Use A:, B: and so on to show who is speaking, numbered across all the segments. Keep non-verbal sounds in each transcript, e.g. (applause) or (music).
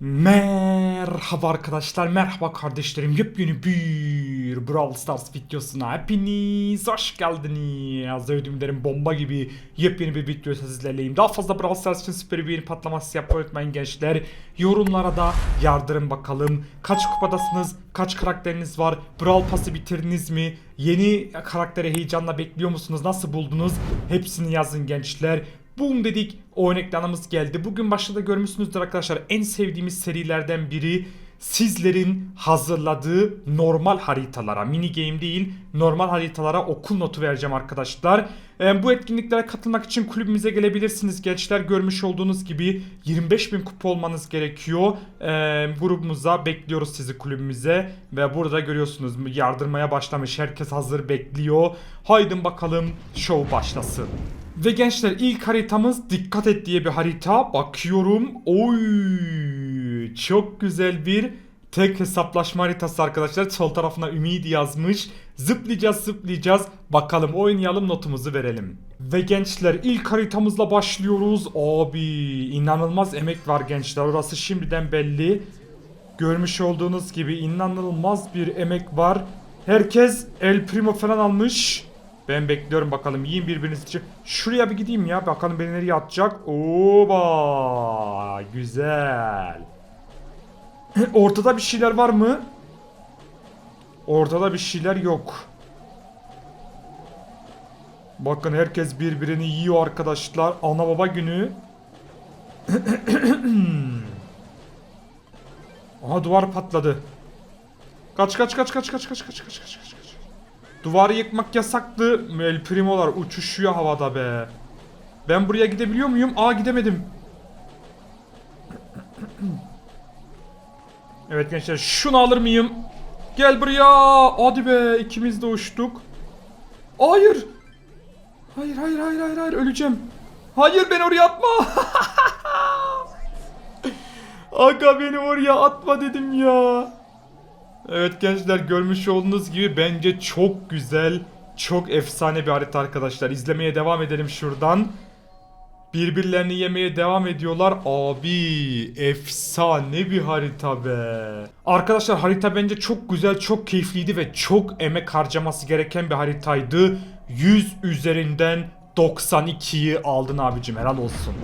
A: Merhaba arkadaşlar, merhaba kardeşlerim. Yepyeni bir Brawl Stars videosuna hepiniz hoş geldiniz. Ödümlerim bomba gibi yepyeni bir video sizlerleyim. Daha fazla Brawl Stars için süper bir patlaması yapmayı unutmayın gençler. Yorumlara da yardırın bakalım. Kaç kupadasınız, kaç karakteriniz var, Brawl Pass'ı bitirdiniz mi? Yeni karakteri heyecanla bekliyor musunuz, nasıl buldunuz? Hepsini yazın gençler. Boom dedik. Oyun ekranımız geldi. Bugün başta da görmüşsünüzdür arkadaşlar. En sevdiğimiz serilerden biri sizlerin hazırladığı normal haritalara, mini game değil, normal haritalara okul notu vereceğim arkadaşlar. Ee, bu etkinliklere katılmak için kulübümüze gelebilirsiniz gençler. Görmüş olduğunuz gibi 25 bin kupa olmanız gerekiyor. Ee, grubumuza bekliyoruz sizi kulübümüze. Ve burada görüyorsunuz yardırmaya başlamış. Herkes hazır bekliyor. Haydin bakalım show başlasın. Ve gençler ilk haritamız dikkat et diye bir harita. Bakıyorum. Oy! Çok güzel bir tek hesaplaşma haritası arkadaşlar. Sol tarafına Ümidi yazmış. Zıplayacağız zıplayacağız. Bakalım oynayalım notumuzu verelim. Ve gençler ilk haritamızla başlıyoruz. Abi inanılmaz emek var gençler. Orası şimdiden belli. Görmüş olduğunuz gibi inanılmaz bir emek var. Herkes El Primo falan almış. Ben bekliyorum bakalım. Yiyin birbiriniz için. Şuraya bir gideyim ya. Bakalım beni nereye atacak. Oba! Güzel. (clears throat) Ortada bir şeyler var mı? Ortada bir şeyler yok. Bakın herkes birbirini yiyor arkadaşlar. Ana baba günü. (clears throat) Aha duvar patladı. Kaç kaç kaç kaç kaç kaç kaç kaç kaç kaç. Duvarı yıkmak yasaktı. El Primo'lar uçuşuyor havada be. Ben buraya gidebiliyor muyum? Aa gidemedim. (clears throat) evet gençler şunu alır mıyım? Gel buraya. Hadi be ikimiz de uçtuk. Hayır. Hayır hayır hayır hayır hayır öleceğim. Hayır beni oraya atma. (laughs) Aga beni oraya atma dedim ya. Evet gençler görmüş olduğunuz gibi bence çok güzel, çok efsane bir harita arkadaşlar. İzlemeye devam edelim şuradan. Birbirlerini yemeye devam ediyorlar. Abi efsane bir harita be. Arkadaşlar harita bence çok güzel, çok keyifliydi ve çok emek harcaması gereken bir haritaydı. 100 üzerinden 92'yi aldın abicim helal olsun.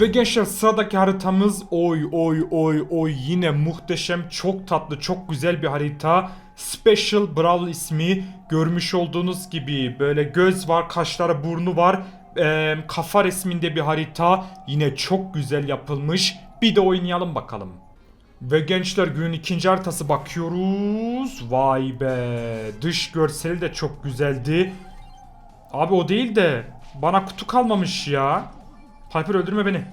A: Ve gençler sıradaki haritamız oy oy oy oy yine muhteşem çok tatlı çok güzel bir harita. Special Brawl ismi görmüş olduğunuz gibi böyle göz var kaşları burnu var Ee, kafa resminde bir harita yine çok güzel yapılmış bir de oynayalım bakalım. Ve gençler günün ikinci haritası bakıyoruz. Vay be dış görseli de çok güzeldi. Abi o değil de bana kutu kalmamış ya. Piper öldürme beni.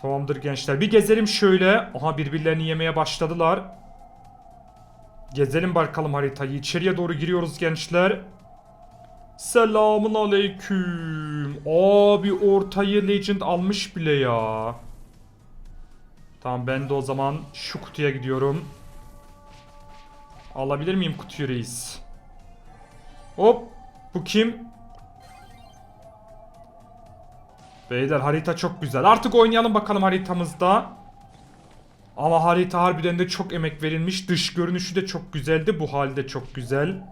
A: Tamamdır gençler. Bir gezelim şöyle. Aha birbirlerini yemeye başladılar. Gezelim bakalım haritayı. İçeriye doğru giriyoruz gençler. Selamun aleyküm. Abi ortayı Legend almış bile ya. Tamam ben de o zaman şu kutuya gidiyorum. Alabilir miyim kutuyu reis? Hop. Bu kim? Beyler harita çok güzel. Artık oynayalım bakalım haritamızda. Ama harita harbiden de çok emek verilmiş. Dış görünüşü de çok güzeldi. Bu halde çok güzel.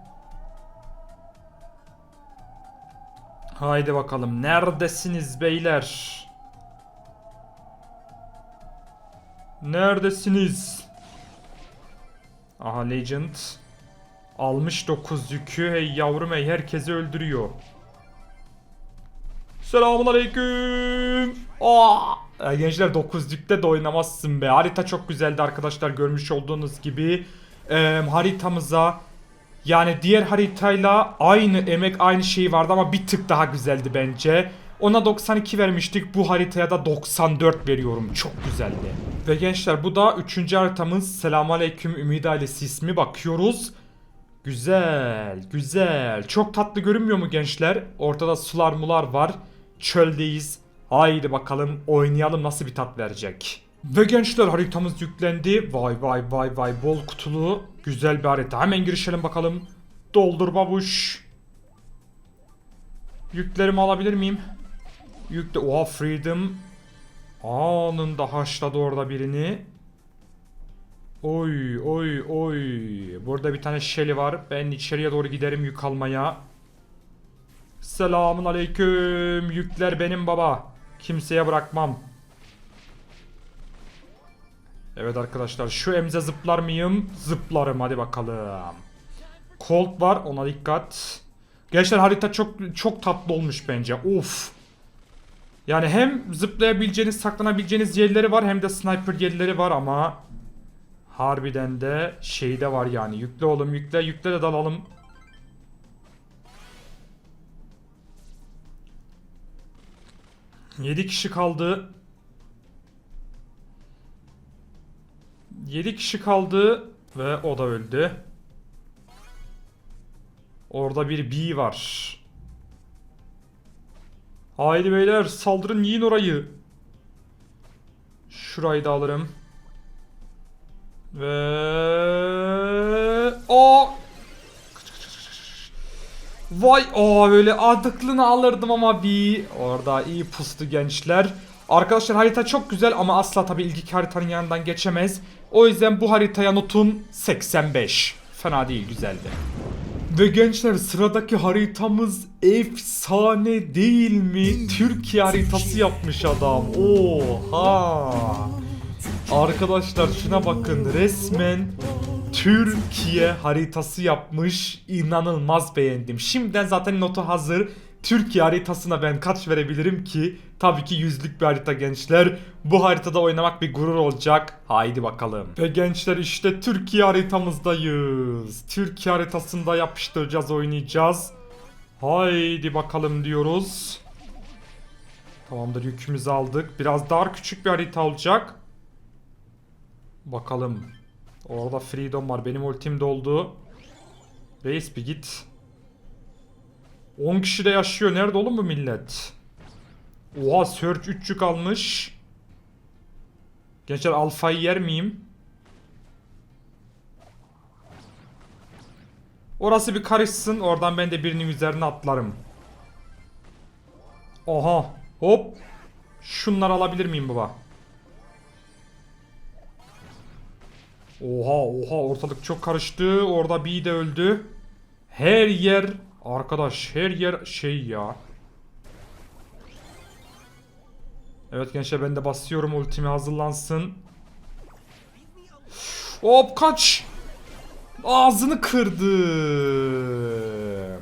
A: Haydi bakalım. Neredesiniz beyler? Neredesiniz? Aha Legend. Almış 9 yükü. Hey yavrum hey herkesi öldürüyor. Selamun aleyküm. Aa! Ya gençler 9 dükte de oynamazsın be. Harita çok güzeldi arkadaşlar görmüş olduğunuz gibi. Ee, haritamıza yani diğer haritayla aynı emek aynı şey vardı ama bir tık daha güzeldi bence. Ona 92 vermiştik. Bu haritaya da 94 veriyorum. Çok güzeldi. Ve gençler bu da 3. haritamız. Selamünaleyküm Ümit ailesi ismi. Bakıyoruz. Güzel, güzel. Çok tatlı görünmüyor mu gençler? Ortada sular mular var. Çöldeyiz. Haydi bakalım oynayalım nasıl bir tat verecek. Ve gençler haritamız yüklendi. Vay vay vay vay bol kutulu. Güzel bir harita. Hemen girişelim bakalım. Doldur babuş. Yüklerimi alabilir miyim? Yükle. Oha freedom. Anında haşladı orada birini. Oy oy oy. Burada bir tane Shelly var. Ben içeriye doğru giderim yük almaya. Selamun aleyküm. Yükler benim baba. Kimseye bırakmam. Evet arkadaşlar şu emze zıplar mıyım? Zıplarım hadi bakalım. Colt var ona dikkat. Gençler harita çok çok tatlı olmuş bence. Of. Yani hem zıplayabileceğiniz, saklanabileceğiniz yerleri var hem de sniper yerleri var ama harbiden de şey de var yani. Yükle oğlum yükle, yükle de dalalım. Yedi kişi kaldı. 7 kişi kaldı ve o da öldü. Orada bir B var. Haydi beyler saldırın yiyin orayı. Şurayı da alırım. Ve o Vay o böyle adıklını alırdım ama bir orada iyi pustu gençler. Arkadaşlar harita çok güzel ama asla tabii ilk haritanın yanından geçemez. O yüzden bu haritaya notum 85. Fena değil güzeldi. Ve gençler sıradaki haritamız efsane değil mi? Türkiye haritası yapmış adam. Oha. Arkadaşlar şuna bakın resmen Türkiye haritası yapmış. İnanılmaz beğendim. Şimdiden zaten notu hazır. Türkiye haritasına ben kaç verebilirim ki? Tabii ki yüzlük bir harita gençler. Bu haritada oynamak bir gurur olacak. Haydi bakalım. Ve gençler işte Türkiye haritamızdayız. Türkiye haritasında yapıştıracağız oynayacağız. Haydi bakalım diyoruz. Tamamdır yükümüzü aldık. Biraz daha küçük bir harita olacak. Bakalım. Orada Freedom var. Benim ultim doldu. Reis bir git. 10 kişi de yaşıyor. Nerede oğlum bu millet? Oha Search 3 yük almış. Gençler alfayı yer miyim? Orası bir karışsın. Oradan ben de birinin üzerine atlarım. Oha. Hop. Şunları alabilir miyim baba? Oha oha ortalık çok karıştı. Orada bir de öldü. Her yer arkadaş her yer şey ya. Evet gençler ben de basıyorum ultimi hazırlansın. Hop kaç. Ağzını kırdım.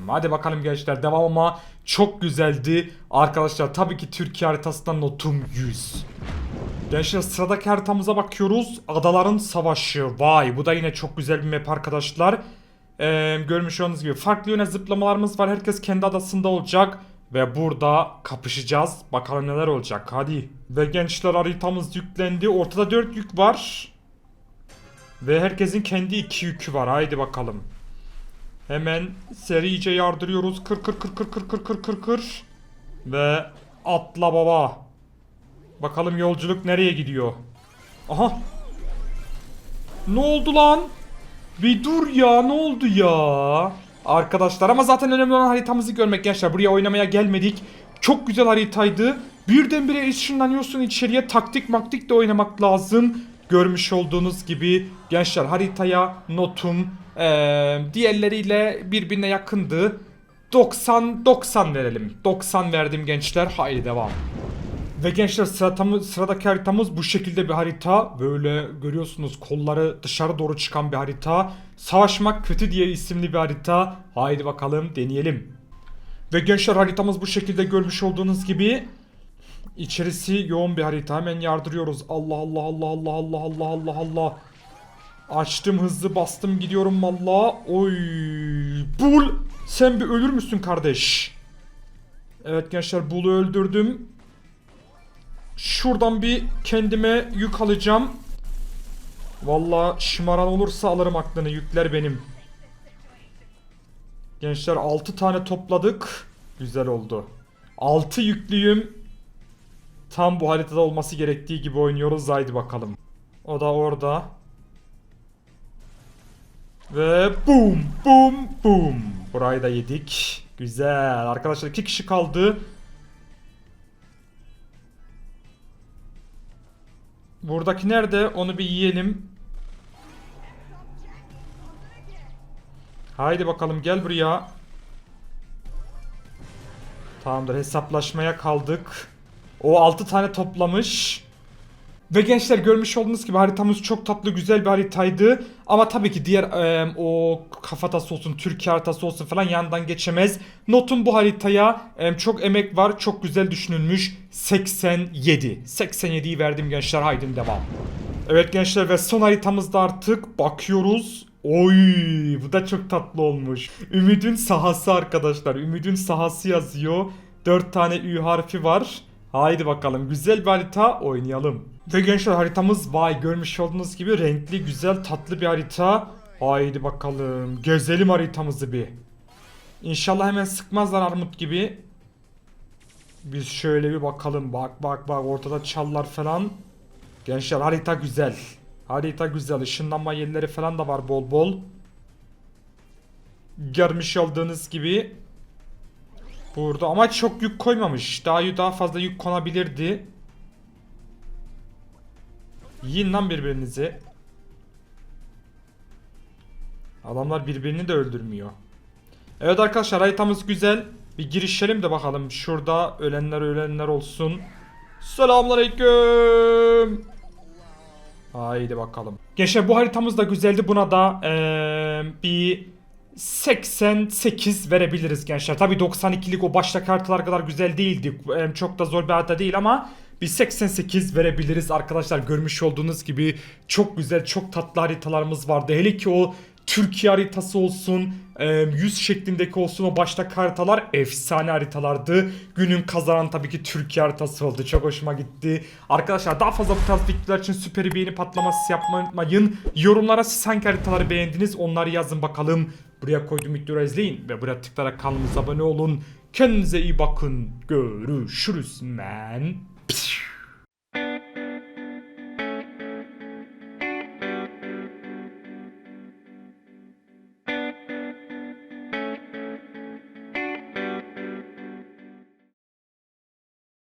A: Hadi bakalım gençler devam ama çok güzeldi. Arkadaşlar tabii ki Türkiye haritasından notum 100. Gençler sıradaki haritamıza bakıyoruz. Adaların Savaşı. Vay bu da yine çok güzel bir map arkadaşlar. Ee, görmüş olduğunuz gibi farklı yöne zıplamalarımız var. Herkes kendi adasında olacak. Ve burada kapışacağız. Bakalım neler olacak. Hadi. Ve gençler haritamız yüklendi. Ortada 4 yük var. Ve herkesin kendi 2 yükü var. Haydi bakalım. Hemen serice yardırıyoruz. Kır kır kır kır kır kır kır kır kır. Ve atla baba. Bakalım yolculuk nereye gidiyor? Aha. Ne oldu lan? Bir dur ya ne oldu ya? Arkadaşlar ama zaten önemli olan haritamızı görmek gençler. Buraya oynamaya gelmedik. Çok güzel haritaydı. Birdenbire ışınlanıyorsun içeriye taktik maktik de oynamak lazım. Görmüş olduğunuz gibi gençler haritaya notum eee, diğerleriyle birbirine yakındı. 90 90 verelim. 90 verdim gençler. Haydi devam. Ve gençler sıratamız, sıradaki haritamız bu şekilde bir harita. Böyle görüyorsunuz kolları dışarı doğru çıkan bir harita. Savaşmak kötü diye isimli bir harita. Haydi bakalım deneyelim. Ve gençler haritamız bu şekilde görmüş olduğunuz gibi. İçerisi yoğun bir harita. Hemen yardırıyoruz. Allah Allah Allah Allah Allah Allah Allah Allah. Açtım hızlı bastım gidiyorum valla. Oy. Bul. Sen bir ölür müsün kardeş? Evet gençler Bul'u öldürdüm. Şuradan bir kendime yük alacağım. Valla şımaran olursa alırım aklını. Yükler benim. Gençler 6 tane topladık. Güzel oldu. 6 yüklüyüm. Tam bu haritada olması gerektiği gibi oynuyoruz. Haydi bakalım. O da orada. Ve boom boom boom. Burayı da yedik. Güzel. Arkadaşlar iki kişi kaldı. Buradaki nerede? Onu bir yiyelim. Haydi bakalım gel buraya. Tamamdır hesaplaşmaya kaldık. O 6 tane toplamış. Ve gençler görmüş olduğunuz gibi haritamız çok tatlı güzel bir haritaydı. Ama tabii ki diğer e, o kafatası olsun, Türkiye haritası olsun falan yandan geçemez. Notun bu haritaya e, çok emek var, çok güzel düşünülmüş. 87. 87'yi verdim gençler haydi devam. Evet gençler ve son haritamızda artık bakıyoruz. Oy bu da çok tatlı olmuş. Ümid'in sahası arkadaşlar. Ümid'in sahası yazıyor. 4 tane Ü harfi var. Haydi bakalım güzel bir harita oynayalım. Ve gençler haritamız vay görmüş olduğunuz gibi renkli güzel tatlı bir harita. Haydi bakalım gezelim haritamızı bir. İnşallah hemen sıkmazlar armut gibi. Biz şöyle bir bakalım bak bak bak ortada çallar falan. Gençler harita güzel. Harita güzel. Işınlanma yerleri falan da var bol bol. Görmüş olduğunuz gibi. Burada ama çok yük koymamış. Daha daha fazla yük konabilirdi. Yiyin lan birbirinizi. Adamlar birbirini de öldürmüyor. Evet arkadaşlar haritamız güzel. Bir girişelim de bakalım. Şurada ölenler ölenler olsun. Selamünaleyküm. Haydi bakalım. Gençler bu haritamız da güzeldi. Buna da eee, bir 88 verebiliriz gençler. Tabi 92'lik o baştaki haritalar kadar güzel değildi. Çok da zor bir harita değil ama bir 88 verebiliriz arkadaşlar. Görmüş olduğunuz gibi çok güzel, çok tatlı haritalarımız vardı. Hele ki o Türkiye haritası olsun, yüz şeklindeki olsun o baştaki haritalar efsane haritalardı. Günün kazanan tabii ki Türkiye haritası oldu. Çok hoşuma gitti. Arkadaşlar daha fazla bu tarz videolar için süper beğeni patlaması yapmayı unutmayın. Yorumlara siz hangi haritaları beğendiniz onları yazın bakalım. Buraya koyduğum videoları izleyin ve buraya tıklayarak kanalımıza abone olun. Kendinize iyi bakın. Görüşürüz men.